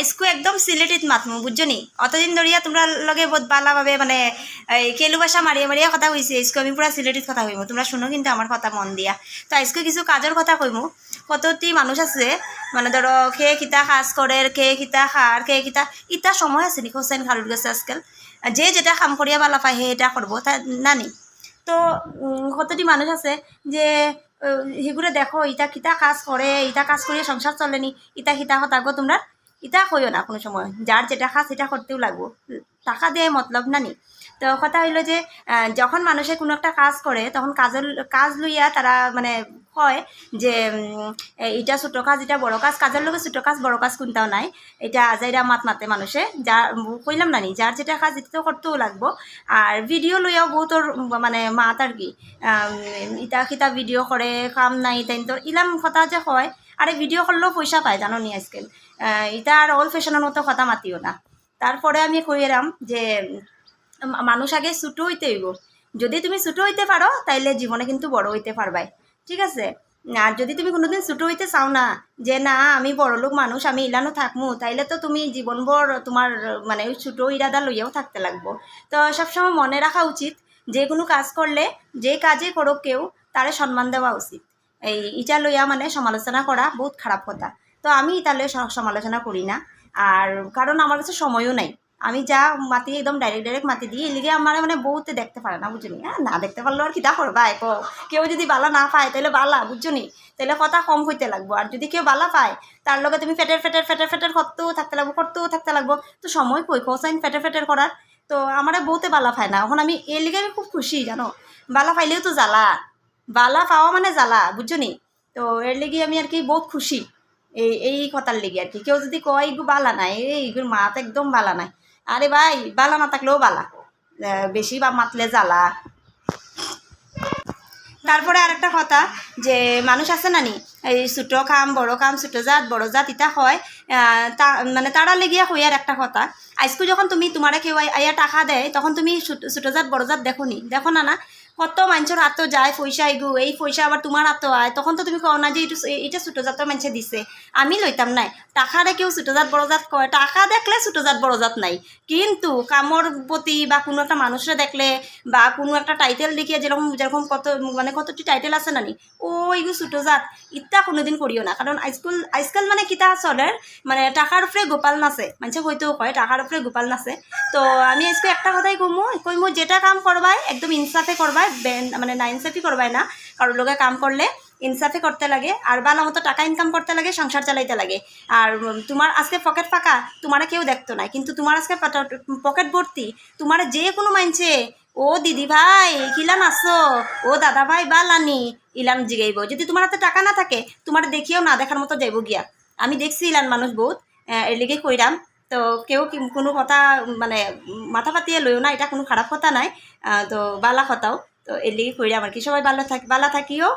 আইসকু একদম সিলেটিত মাতমু বুঝছ নি? অতদিন ধরিয়া তোমরা লগে বহুত বালাভাবে মানে এই কেলু ভাষা মারিয়ে মারিয়ে কথা কইছি আইসকু আমি পুরা সিলেটিত কথা কইমু তোমরা শুনো কিন্তু আমার কথা মন দিয়া। তো আইসকু কিছু কাজের কথা কইমু কতটি মানুষ আছে মানে ধরো খেয়ে কিতা কাজ করে খেয়ে কিতা খার খেয়ে কিতা ইটা সময় আছে নি? হোসেন খালুর গেছে আজকাল। যে যেটা কাম করিয়া বালা পায় সে এটা করব তা নানি তো কতটি মানুষ আছে যে সেগুলো দেখো ইটা কিতা কাজ করে ইটা কাজ করিয়ে সংসার চলেনি ইটা কথা গো তোমরা ইটা কইও না কোনো সময়। যার যেটা কাজ সেটা করতেও লাগবো। টাকা দিয়ে মতলব নানি তো কথা হইল যে যখন মানুষে কোনো একটা কাজ করে, তখন কাজের কাজ লইয়া তারা মানে কয় যে এটা ছোটো কাজ এটা বড় কাজ। কাজের লগে ছোটো কাজ, বড় কাজ কোনটাও নাই। এটা আজাইরা মাত মাতে মানুষে। যা, কইলাম নানি যার যেটা কাজ এটা তো করতেও লাগবো। আর ভিডিও লইয়াও বহুতর মানে মাত আর কি। ইটা সিটা ভিডিও করে কাম নাই তাই তো ইলাম কথা যে হয় আরে ভিডিও করলেও পয়সা পায়, জানো নি আজকাল। এটা আর অল ফ্যাশনের মতো কথা মাতিও না। তারপরে আমি কইরাম যে মানুষ আগে ছুটো হইতে হইব। যদি তুমি ছোটো হইতে পারো, তাইলে জীবনে কিন্তু বড় হইতে পারবাই। ঠিক আছে? আর যদি তুমি কোনোদিন ছুটো হইতে চাও না, যে না, আমি বড় লোক মানুষ, আমি ইলানো থাকমু, তাইলে তো তুমি জীবনভর তোমার মানে ওই ছোটো ইরাদা লইয়াও থাকতে লাগবো। তো সবসময় মনে রাখা উচিত, যে কোনো কাজ করলে, যে কাজে করুক কেউ, তারে সম্মান দেওয়া উচিত। এই ইটা লইয়া মানে সমালোচনা করা বহুত খারাপ কথা। তো আমি ইতালে স- সমালোচনা করি না। আর কারণ আমার কাছে সময়ও নাই। আমি যা মাতি একদম ডাইরেক্ট ডাইরেক্ট মাতি দিই এলিগে আমার মানে বহুতে দেখতে পারে না বুঝলি হ্যাঁ না দেখতে পারল আর কিতা করবা? এক কেউ যদি বালা না পায় তাহলে বালা বুঝছনি তাহলে কথা কম হইতে লাগবো। আর যদি কেউ বালা পায়, তার লগে তুমি ফেটের ফেটের ফেটের ফেটের করতেও থাকতে লাগবো, করতেও থাকতে লাগবো। তো সময় কই? কোসাইন ফেটের ফেটের করার। তো আমার বহুতে বালা পায় না। এখন আমি এর লিগে আমি খুব খুশি, জানো? বালা পাইলেও তো জ্বালা। বালা পাওয়া মানে জ্বালা বুঝছনি তো এর লেগে আমি আর কি বহুত খুশি। এই এই কথার লেগে আর কি। কেউ যদি কয় এগু বালা নাই, এই এগুর মাত একদম বালা নাই। আরে ভাই, বালা না থাকলেও বালা বেশি বা মাতলে জ্বালা। তারপরে আরেকটা কথা, যে মানুষ আছে না নি, এই ছোটো কাম, বড় কাম, ছোটো জাত, বড় জাত ইটা হয় তা মানে তারা লেগিয়া হই আর একটা কথা আজকে যখন তুমি তোমারে কেউ আই- আইয়া টাকা দেয়, তখন তুমি ছোটো জাত, বড় জাত দেখো নি। দেখো না না? কত মানুষের হাতও যায় পয়সা এগু, এই পয়সা আবার তোমার হাতও আয়। তখন তো তুমি কও না যে এটা ছোটো জাতের মানুষে দিছে। আমি লইতাম নাই। টাকারে কেউ ছোটো জাত কয়, টাকা দেখলে ছোটো জাত নাই। কিন্তু কামর প্রতি বা কোনো একটা মানুষরে দেখলে বা কোনো একটা টাইটেল দেখিয়ে যেরকম যেরকম কত মানে কতটি টাইটেল আছে নানি, ও এগুলো ছোটো জাত ইত্যা কোনোদিন করিও না। কারণ আজকাল আজকাল মানে কিতা চলে মানে টাকার উপরে গোপাল নাচে। মানুষে হয়তো কয় টাকার উপরে গোপাল নাচে। তো আমি আজকে একটা কথাই কমু কইমু যেটা কাম করবাই একদম ইনসাফে করবাই বেন- মানে না ইনসাফি করবাই না। কারোর লোকে কাম করলে ইনসাফে করতে লাগে, আর ভালো মতো টাকা ইনকাম করতে লাগে, সংসার চালাইতে লাগে। আর তোমার আজকে পকেট ফাঁকা, তোমার কেউ দেখতো না। কিন্তু তোমার আজকে পকেট ভর্তি, তোমার যে কোনো মানছে ও দিদি ভাই কিলান আসো, ও দাদা ভাই বা লানি ইলান জিগাইব। যদি তোমার হাতে টাকা না থাকে, তোমার দেখিও না, দেখার মতো যাইব গিয়া। আমি দেখছি ইলান মানুষ বহুত এর লিগে কইরাম। তো কেউ কোনো কথা মানে মাথা পাতিয়ে লইও না, এটা কোনো খারাপ কথা নাই। তো বালা কথাও তো এর লিগে কইরা আমার কি সবাই ভালো থাকি ভালো থাকিও?